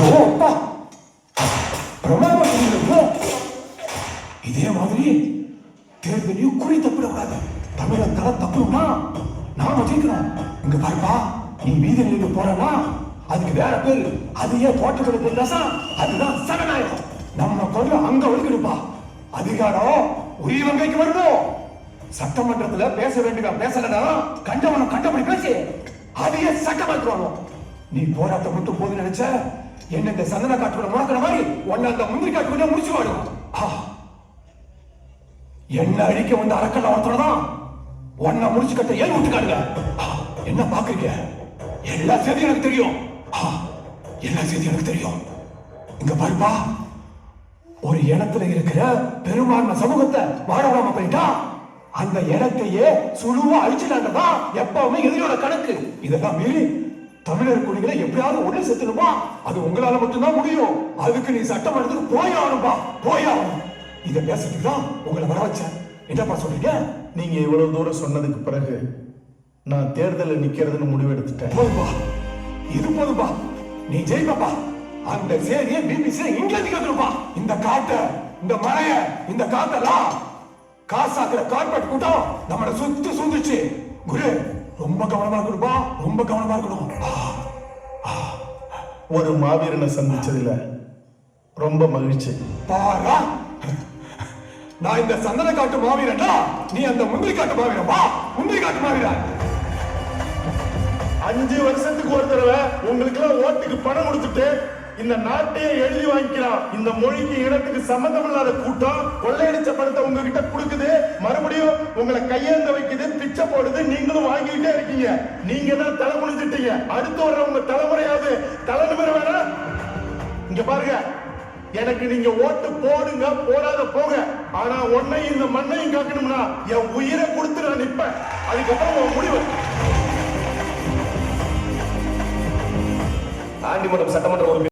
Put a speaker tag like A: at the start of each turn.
A: ஓ அப்பா பிரமாதமா இதே மாதிரி தேர்தலையும் குறி தப்பிடக்கூடாது. தமிழர் தலை தப்புனா நாம ஜெயிக்கிறோம் இங்க பாருப்பா நீ வீதி நிலையில போறனா அதுக்கு வேற பேரு. அது ஏன் தோட்டத்துல அதுதான் சனநாயகம் நம்ம பொருள் அங்க ஒழுங்கிடுப்பா அதிகாரம் உரியவங்கைக்கு வரணும். சட்டமன்றத்துல பேச வேண்டிய பேசலனா கண்டவனம் கண்டபடி பேசி அதையே சட்டமாக்குவானோ நீ போராட்டம் மட்டும் போது நினைச்ச என்ன இந்த சந்தன காட்டுக்குள்ள முடக்கிற மாதிரி உன்னை அந்த முந்திரி காட்டுக்குள்ள முடிச்சு வாடும் என்ன அழிக்க வந்த அரக்கல்ல ஒருத்தரதான் உன்னை முடிச்சு கட்ட ஏன் விட்டுக்காடுங்க? என்ன பாக்குறீங்க? எல்லா செய்தியும் எனக்கு தெரியும். எல்லா செய்தியும் எனக்கு தெரியும். இங்க பாருப்பா. ஒரு இனத்துல இருக்கிற பெரும்பான்மை சமூகத்தை வாழ போயிட்டா அந்த இனத்தையே சுழுவா அழிச்சுட்டாங்கதான் எப்பவுமே எதிரியோட கணக்கு. இதெல்லாம் மீறி தமிழர் குடிகளை எப்படியாவது ஒண்ணு செத்துணுமா அது உங்களால மட்டும்தான் முடியும். அதுக்கு நீ போய் ஆகணும்பா. போய் ஆகணும். இத பேசுறதுக்கு தான் உங்களை வர வச்சேன். என்னப்பா சொல்றீங்க?
B: நீங்க இவ்வளவு தூரம் சொன்னதுக்கு பிறகு நான் தேர்தலில் நிக்கிறதுன்னு முடிவெடுத்துட்டேன்.
A: போதும்பா. இது போதும்பா. நீ ஜெயிப்பப்பா. அந்த சேரியை பிபிசி இங்க இருந்து கேட்கணும்பா. இந்த காட்ட இந்த மழைய இந்த காத்தெல்லாம் காசாக்குற கார்பெட் கூட்டம் நம்மள சுத்தி சூழ்ந்துச்சு. குரு ரொம்ப கவனமா இருக்கணும்பா. ரொம்ப கவனமா இருக்கணும்.
B: ஒரு மாவீரனை சந்திச்சதுல ரொம்ப மகிழ்ச்சி.
A: பாரா! நான் இந்த சந்தன காட்டு மாவீரன்டா நீ அந்த முந்திரி காட்டு மாவீரன். வா முந்திரி காட்டு மாவீரன்.
B: அஞ்சு வருஷத்துக்கு ஒரு தடவை உங்களுக்கு எல்லாம் ஓட்டுக்கு பணம் கொடுத்துட்டு இந்த நாட்டையே எழுதி வாங்கிக்கிறான். இந்த மொழிக்கு இனத்துக்கு சம்பந்தம் இல்லாத கூட்டம் கொள்ளையடிச்ச பணத்தை உங்ககிட்ட கொடுக்குது. மறுபடியும் உங்களை கையேந்த வைக்குது பிச்சை போடுது. நீங்களும் வாங்கிக்கிட்டே இருக்கீங்க. நீங்க தான் தலை முடிஞ்சிட்டீங்க அடுத்து வர்ற உங்க தலைமுறையாவது தலைநிமிர வேணா. இங்க பாருங்க. எனக்கு நீங்க ஓட்டு போடுங்க போடாத போங்க. ஆனா உன்னையும் இந்த மண்ணையும் காக்கணும்னா என் உயிரை கொடுத்து நான் நிப்பேன் அதுக்கப்புறம் உன் முடிவு.
C: ஆண்டிமடம் சட்டமன்ற உறுப்பினர்